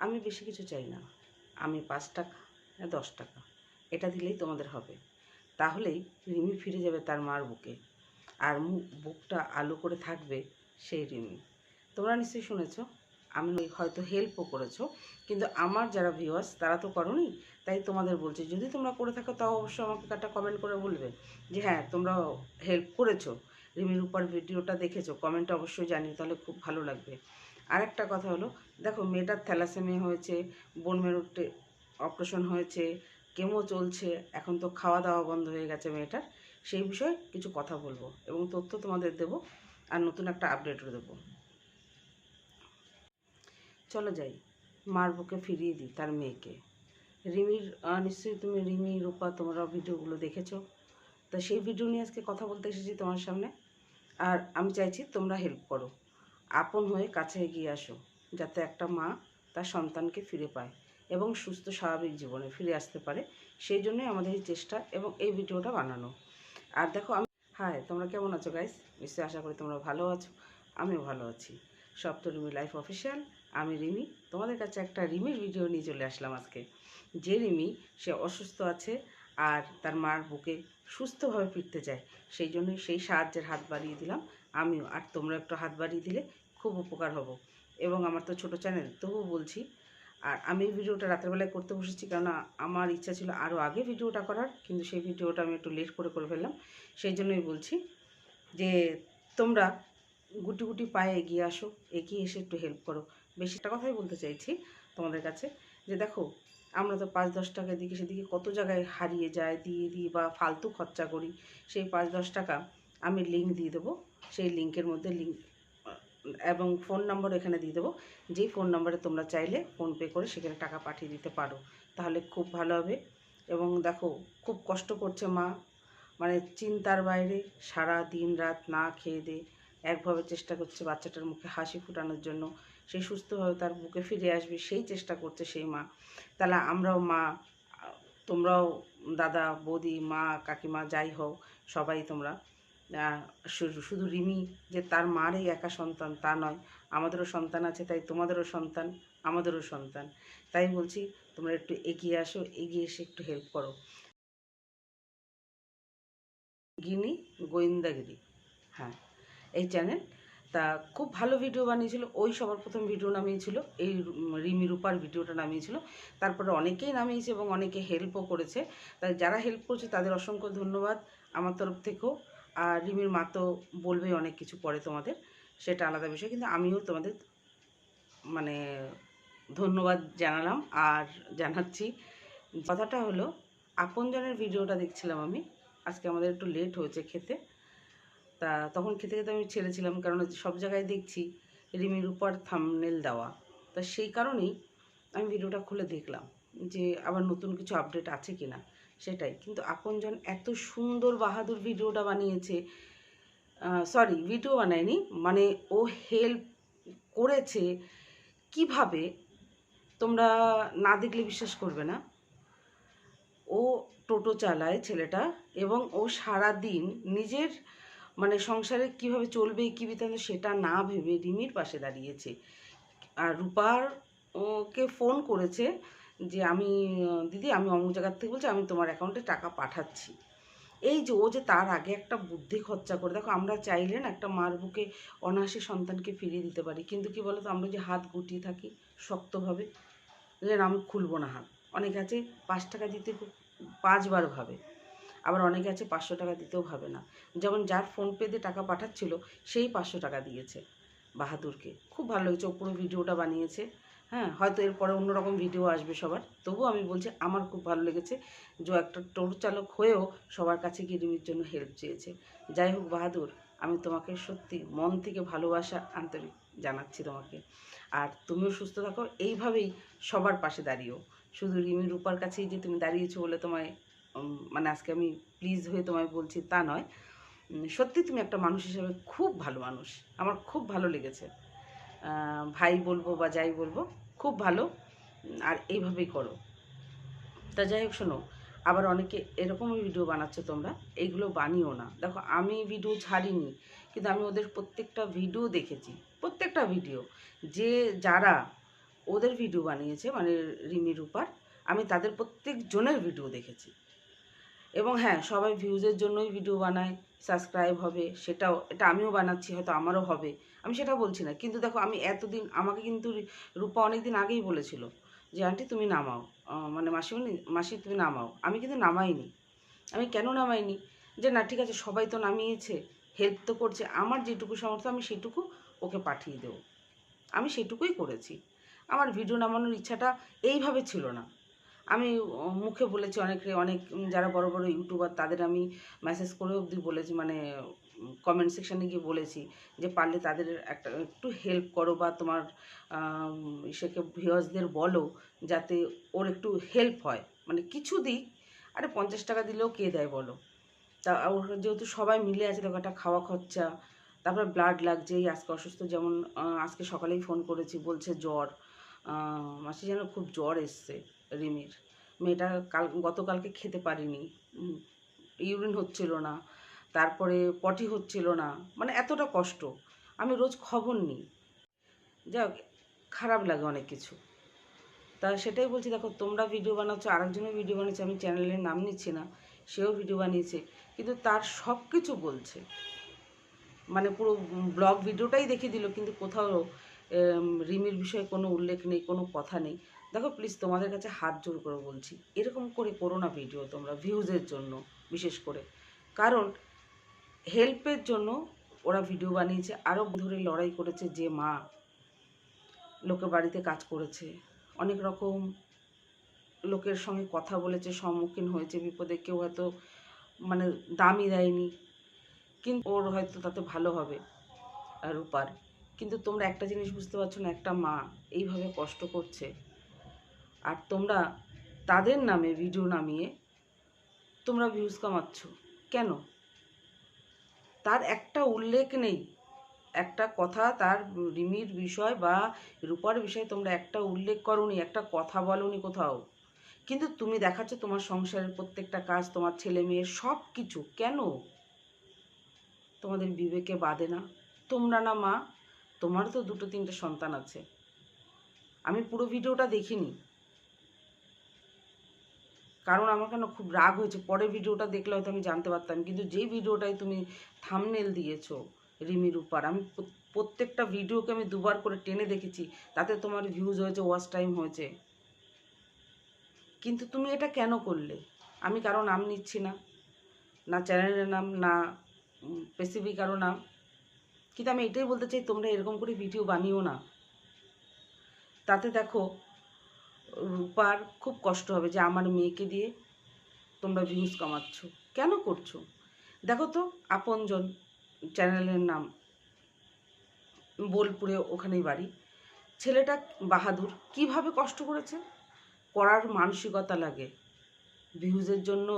আমি বেশি কিছু চাই না। আমি পাঁচ টাকা, না দশ টাকা। এটা দিলেই তোমাদের হবে। তাহলেই রিমি ফিরে যাবে তার মার বুকে। আর বুকটা আলো করে থাকবে সেই রিমি। তোমরা নিশ্চয়ই শুনেছ, আমি হয়তো হেল্পও করেছ, কিন্তু আমার যারা ভিউয়ার্স তারা তো করনি। তাই তোমাদের বলছি, যদি তোমরা করে থাকো, তাও অবশ্যই আমাকে একটা কমেন্ট করে বলবে যে হ্যাঁ তোমরা হেল্প করেছ। রিমির উপর ভিডিওটা দেখেছ কমেন্টে অবশ্যই জানি তাহলে খুব ভালো লাগবে। আর একটা কথা হলো, দেখো মেয়েটার থ্যালাসেমিয়া হয়েছে, বোন মেরুটে অপারেশন হয়েছে, কেমো চলছে, এখন তো খাওয়া দাওয়া বন্ধ হয়ে গেছে মেয়েটার। সেই বিষয়ে কিছু কথা বলব এবং তথ্য তোমাদের দেবো আর নতুন একটা আপডেটও দেবো। চলো যাই মার বুকে ফিরিয়ে দিই তার মেয়েকে। রিমির নিশ্চয়ই তুমি রিমি, রূপা তোমরা ভিডিওগুলো দেখেছ। তো সেই ভিডিও নিয়ে আজকে কথা বলতে এসেছি তোমার সামনে। আর আমি চাইছি তোমরা হেল্প করো। আপন হয়ে কাছে এগিয়ে আসো, যাতে একটা মা তার সন্তানকে ফিরে পায় এবং সুস্থ স্বাভাবিক জীবনে ফিরে আসতে পারে। সেই জন্যই আমাদের এই চেষ্টা এবং এই ভিডিওটা বানানো। আর দেখো আমি হাই তোমরা কেমন আছো গাইস নিশ্চয়ই আশা করি তোমরা ভালো আছো, আমিও ভালো আছি। সপ্ত রিমি লাইফ অফিসিয়াল আমি রিমি। তোমাদের কাছে একটা রিমির ভিডিও নিয়ে চলে আসলাম আজকে। যে রিমি, সে অসুস্থ আছে আর তার মার বুকে সুস্থভাবে ফিরতে চায়। সেই জন্য সেই সাহায্যের হাত বাড়িয়ে দিলাম। আমিও, আর তোমরা একটু হাত বাড়িয়ে দিলে খুব উপকার হব। এবং আমার তো ছোট চ্যানেল, তবুও বলছি, আর আমি ভিডিওটা রাতের বেলায় করতে বসেছি কেননা আমার ইচ্ছা ছিল আরও আগে ভিডিওটা করার, কিন্তু সেই ভিডিওটা আমি একটু লেট করে করে ফেললাম। সেই জন্যই বলছি যে তোমরা গুটি গুটি পায়ে এগিয়ে আসো, এগিয়ে এসে একটু হেল্প করো। বেশি একটা কথাই বলতে চাইছি তোমাদের কাছে, যে দেখো আমরা তো পাঁচ দশ টাকা এদিকে সেদিকে কত জায়গায় হারিয়ে যায়, দিয়ে দিই বা ফালতু খরচা করি, সেই পাঁচ দশ টাকা আমি লিঙ্ক দিয়ে দেবো। সেই লিঙ্কের মধ্যে লিঙ্ক এবং ফোন নম্বর এখানে দিয়ে দেবো। যেই ফোন নম্বরে তোমরা চাইলে ফোনপে করে সেখানে টাকা পাঠিয়ে দিতে পারো। তাহলে খুব ভালো হবে। এবং দেখো, খুব কষ্ট করছে মা। মানে চিন্তার বাইরে সারা দিন রাত না খেয়ে দে, একভাবে চেষ্টা করছে বাচ্চাটার মুখে হাসি ফোটানোর জন্য। সেই সুস্থভাবে তার বুকে ফিরে আসবে, সেই চেষ্টা করছে সেই মা। তাহলে আমরাও মা, তোমরাও দাদা, বৌদি, মা, কাকিমা যাই হোক, সবাই তোমরা শুধু রিমি যে তার মারই একা সন্তান তা নয়, আমাদেরও সন্তান আছে তাই তোমাদেরও সন্তান, আমাদেরও সন্তান। তাই বলছি, তোমরা একটু এগিয়ে আসো, এগিয়ে এসে একটু হেল্প করো। গিনি গোয়েন্দাগিরি হ্যাঁ এই চ্যানেল তা খুব ভালো ভিডিও বানিয়েছিল। ওই সবার প্রথম ভিডিও নামিয়েছিল। এই রিমি রূপার ভিডিওটা নামিয়েছিল। তারপরে অনেকেই নামিয়েছে এবং অনেকে হেল্পও করেছে। তাই যারা হেল্প করছে, তাদের অসংখ্য ধন্যবাদ আমার তরফ থেকেও। আর রিমির মা তো বলবেই অনেক কিছু পরে তোমাদের, সেটা আলাদা বিষয়। কিন্তু আমিও তোমাদের মানে ধন্যবাদ জানালাম আর জানাচ্ছি। কথাটা হলো, আপনজনের ভিডিওটা দেখছিলাম আমি। আজকে আমাদের একটু লেট হয়েছে খেতে। তা তখন খেতে খেতে আমি ছেড়েছিলাম কারণ সব জায়গায় দেখছি রিমির উপর থামনেল দেওয়া। তা সেই কারণেই আমি ভিডিওটা খুলে দেখলাম যে আবার নতুন কিছু আপডেট আছে কি না সেটাই। কিন্তু আপনজন এত সুন্দর বাহাদুর ভিডিওটা বানিয়েছে সরি ভিডিও বানায়নি মানে ও হেল্প করেছে কীভাবে তোমরা না দেখলে বিশ্বাস করবে না। ও টোটো চালায় ছেলেটা এবং ও সারা দিন নিজের মানে সংসারে কীভাবে চলবে, কী বৃত্তান্ত সেটা না ভেবে রিমির পাশে দাঁড়িয়েছে। আর রূপার, ওকে ফোন করেছে যে আমি, দিদি আমি অমুক জায়গার থেকে বলছি, আমি তোমার অ্যাকাউন্টে টাকা পাঠাচ্ছি। এই যে ও যে তার আগে একটা বুদ্ধি খরচা করে, দেখো আমরা চাইলে না একটা মার বুকে অনায়াসে সন্তানকে ফিরিয়ে দিতে পারি, কিন্তু কি বলতো, আমরা যে হাত গুটিয়ে থাকি শক্তভাবে যে আমি খুলবো না হাত। অনেকে আছে পাঁচ টাকা দিতে খুব, পাঁচবার ভাবে। আবার অনেকে আছে পাঁচশো টাকা দিতেও ভাবে না। যেমন যার ফোনপে দিয়ে টাকা পাঠাচ্ছিল, সেই পাঁচশো টাকা দিয়েছে বাহাদুরকে। খুব ভালো লেগেছে, ও পুরো ভিডিওটা বানিয়েছে। হ্যাঁ হয়তো এরপরে অন্যরকম ভিডিও আসবে সবার। তবুও আমি বলছি, আমার খুব ভালো লেগেছে যে একটা টোটো চালক হয়েও সবার কাছে গিয়ে রিমির জন্য হেল্প চেয়েছে। যাই হোক বাহাদুর, আমি তোমাকে সত্যি মন থেকে ভালোবাসা আন্তরিক জানাচ্ছি তোমাকে। আর তুমিও সুস্থ থাকো, এইভাবেই সবার পাশে দাঁড়িয়েও শুধু রিমি রূপার কাছেই যে তুমি দাঁড়িয়েছো বলে তোমায় মানে আজকে আমি প্লিজ হয়ে তোমায় বলছি তা নয়। সত্যি তুমি একটা মানুষ হিসেবে খুব ভালো মানুষ। আমার খুব ভালো লেগেছে। ভাই বলব বা যাই বলব, খুব ভালো। আর এইভাবেই করো। তা যাই হোক, শোনো, আবার অনেকে এরকমই ভিডিও বানাচ্ছো তোমরা এইগুলো বানিও না। দেখো, আমি ভিডিও ছাড়িনি, কিন্তু আমি ওদের প্রত্যেকটা ভিডিও দেখেছি, প্রত্যেকটা ভিডিও যে যারা ওদের ভিডিও বানিয়েছে মানে রিমি রূপার, আমি তাদের প্রত্যেক জনের ভিডিও দেখেছি। এবং হ্যাঁ সবাই ভিউজের জন্যই ভিডিও বানায় সাবস্ক্রাইব হবে, সেটাও, এটা আমিও বানাচ্ছি, হয়তো আমারও হবে। আমি সেটা বলছি না, কিন্তু দেখো আমি এতদিন, আমাকে কিন্তু রূপা অনেক দিন আগেই বলেছিল যে, আন্টি তুমি নামাও। মানে মাসিমণি, মাসি তুমি নামাও। আমি কিন্তু নামাইনি। আমি কেন নামাইনি? যে না, ঠিক আছে, সবাই তো নামিয়েছে হেল্প তো করছে, আমার যেটুকু সামর্থ্য, আমি সেটুকু ওকে পাঠিয়ে দেবো। আমি সেটুকুই করেছি। আমার ভিডিও নামানোর ইচ্ছাটা এইভাবে ছিল না। আমি মুখে বলেছি অনেকে, অনেক যারা বড় বড় ইউটিউবার তাদের আমি মেসেজ করে অবধি বলেছি মানে কমেন্ট সেকশানে গিয়ে বলেছি যে পারলে তাদের একটা, একটু হেল্প করো বা তোমার সেকে ভিউয়ার্সদের বলো যাতে ওর একটু হেল্প হয়। মানে কিছু দিক, আরে পঞ্চাশ টাকা দিলেও কে দেয় বলো? তা ওর যেহেতু সবাই মিলে আছে দেখো একটা খাওয়া খরচা, তারপর ব্লাড লাগছে, এই আজকে অসুস্থ যেমন আজকে সকালেই ফোন করেছি, বলছে জ্বর মাসি যেন খুব জ্বর এসছে। রিমির। মেয়েটা কাল, গতকালকে খেতে পারিনি। ইউরিন হচ্ছিল না। তারপরে পটি হচ্ছিল না। মানে এতটা কষ্ট। আমি রোজ খবর নিই। যাক খারাপ লাগে অনেক কিছু। তা সেটাই বলছি, দেখো, তোমরা ভিডিও বানাচ্ছ আরেকজনের ভিডিও বানিয়েছে, আমি চ্যানেলের নাম নিচ্ছি না, সেও ভিডিও বানিয়েছে। কিন্তু তার সব কিছু বলছে। মানে পুরো ব্লগ ভিডিওটাই দেখিয়ে দিল, কিন্তু কোথাও রিমির বিষয়ে কোনো উল্লেখ নেই, কোনো কথা নেই। দেখো প্লিজ তোমাদের কাছে হাত জোর করে বলছি, এরকম করে করো না ভিডিও তোমরা ভিউজের জন্য, বিশেষ করে। কারণ হেল্পের জন্য ওরা ভিডিও বানিয়েছে আরও ধরে লড়াই করেছে যে মা লোকে বাড়িতে কাজ করেছে। অনেক রকম লোকের সঙ্গে কথা বলেছে, সম্মুখীন হয়েছে বিপদে, কেউ হয়তো মানে দামই দেয়নি, কিন্তু ওর হয়তো তাতে ভালো হবে, রূপার। কিন্তু তোমরা একটা জিনিস বুঝতে পারছ না, একটা মা এইভাবে কষ্ট করছে। আর তোমরা তাদের নামে, ভিডিও নামিয়ে তোমরা ভিউজ কামাচ্ছ। কেন? তার একটা উল্লেখ নেই। একটা কথা তার রিমির বিষয় বা রূপার বিষয়ে তোমরা একটা উল্লেখ করনি, একটা কথা বলনি কোথাও। কিন্তু তুমি দেখাচ্ছ তোমার সংসারের প্রত্যেকটা কাজ, তোমার ছেলে মেয়ের সব কিছু কেন? তোমাদের বিবেকে বাদে না। তোমরা না মা তোমার তো দুটো তিনটে সন্তান আছে। আমি পুরো ভিডিওটা দেখিনি। কারণ আমার কেন খুব রাগ হয়েছে। পরের ভিডিওটা দেখলে হয়তো আমি জানতে পারতাম, কিন্তু যে ভিডিওটাই তুমি থামনেল দিয়েছ রিমির উপর আমি প্রত্যেকটা ভিডিওকে আমি দুবার করে টেনে দেখেছি, তাতে তোমার ভিউজ হয়েছে ওয়াচ টাইম হয়েছে। কিন্তু তুমি এটা কেন করলে? আমি কারও নাম নিচ্ছি না। না চ্যানেলের নাম, না স্পেসিফিক কারও নাম। কিন্তু আমি এটাই বলতে চাই, তোমরা এরকম করে ভিডিও বানিও না। তাতে দেখো, রূপার খুব কষ্ট হবে যে আমার মেয়েকে দিয়ে তোমরা ভিউজ কামাচ্ছ। কেন করছ? দেখো তো, আপনজন চ্যানেলের নাম, বোলপুরে ওখানেই বাড়ি। ছেলেটা বাহাদুর, কীভাবে কষ্ট করেছে? করার মানসিকতা লাগে। ভিউজের জন্য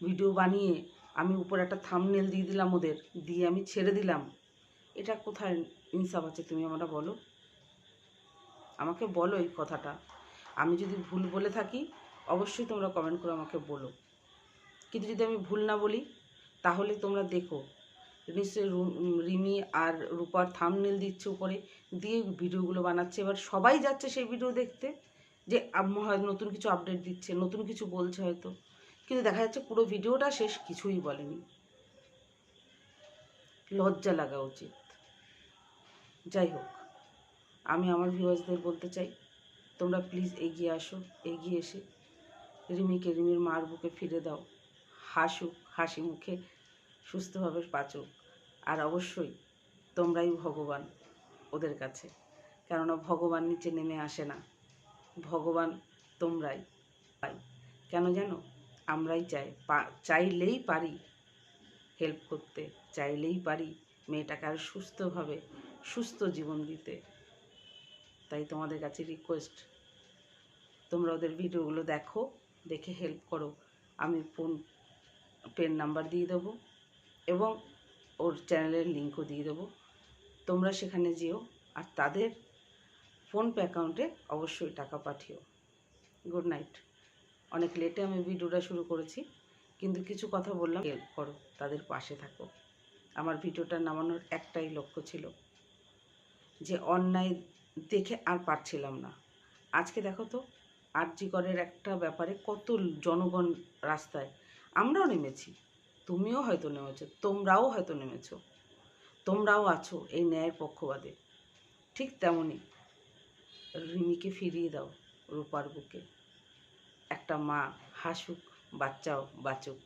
ভিডিও বানিয়ে আমি উপর একটা থামনেল দিয়ে দিলাম ওদের, দিয়ে আমি ছেড়ে দিলাম। এটা কোথায় ইনসাফ আছে তুমি আমরা বলো। আমাকে বলো এই কথাটা। আমি যদি ভুল বলে থাকি, অবশ্যই তোমরা কমেন্ট করে আমাকে বলো। কিন্তু যদি আমি ভুল না বলি, তাহলে তোমরা দেখো। নিশ্চয়ই রিমি আর রূপার থামনেল দিচ্ছে উপরে, দিয়ে ভিডিওগুলো বানাচ্ছে। এবার সবাই যাচ্ছে সেই ভিডিও দেখতে, যে হয় নতুন কিছু আপডেট দিচ্ছে, নতুন কিছু বলছে হয়তো। কিন্তু দেখা যাচ্ছে পুরো ভিডিওটা শেষ, কিছুই বলেনি। লজ্জা লাগা উচিত। যাই হোক, আমি আমার ভিউয়ার্সদের বলতে চাই, তোমরা প্লিজ এগিয়ে আসো, এগিয়ে এসে রিমিকে, রিমির মার বুকে ফিরে দাও। হাসুক, হাসি মুখে সুস্থভাবে বাঁচুক। আর অবশ্যই তোমরাই ভগবান ওদের কাছে, কেননা ভগবান নিচে নেমে আসে না। ভগবান তোমরাই। পাই কেন জানো আমরাই চাই চাইলেই পারি হেল্প করতে, চাইলেই পারি মেয়েটাকে আরও সুস্থভাবে সুস্থ জীবন দিতে। তাই তোমাদের কাছে রিকোয়েস্ট তোমরা ওদের ভিডিওগুলো দেখো, দেখে হেল্প করো। আমি ফোন পেন নাম্বার দিয়ে দেবো এবং ওর চ্যানেলের লিঙ্কও দিয়ে দেবো। তোমরা সেখানে যেও আর তাদের ফোনপে অ্যাকাউন্টে অবশ্যই টাকা পাঠিও। গুড নাইট অনেক লেটে আমি ভিডিওটা শুরু করেছি, কিন্তু কিছু কথা বললাম। হেল্প করো, তাদের পাশে থাকো। আমার ভিডিওটা নামানোর একটাই লক্ষ্য ছিল যে অন্যায় দেখে আর পারছিলাম না। আজকে দেখো তো, আরজিকরের একটা ব্যাপারে কত জনগণ রাস্তায় আমরাও নেমেছি, তুমিও হয়তো নেমেছো, তোমরাও হয়তো নেমেছো, তোমরাও আছো এই ন্যায়ের পক্ষবাদে ঠিক তেমনই রিমিকে ফিরিয়ে দাও রূপার বুকে। একটা মা হাসুক, বাচ্চাও বাঁচুক।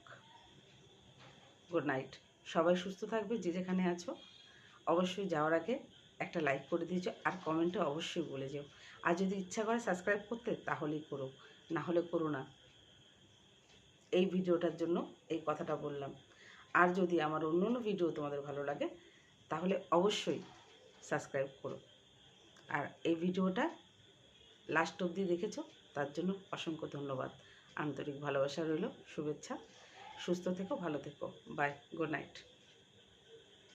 গুড নাইট সবাই সুস্থ থাকবে যে যেখানে আছো। অবশ্যই যাওয়ার আগে একটা লাইক করে দিয়েছ আর কমেন্টে অবশ্যই বলে যেও। আর যদি ইচ্ছা করে সাবস্ক্রাইব করতে তাহলেই করো, না হলে করো না। এই ভিডিওটার জন্য এই কথাটা বললাম। আর যদি আমার অন্য অন্য ভিডিও তোমাদের ভালো লাগে, তাহলে অবশ্যই সাবস্ক্রাইব করো। আর এই ভিডিওটা লাস্ট অবধি দেখেছ, তার জন্য অসংখ্য ধন্যবাদ। আন্তরিক ভালোবাসা রইল, শুভেচ্ছা। সুস্থ থেকো, ভালো থেকো। Bye good night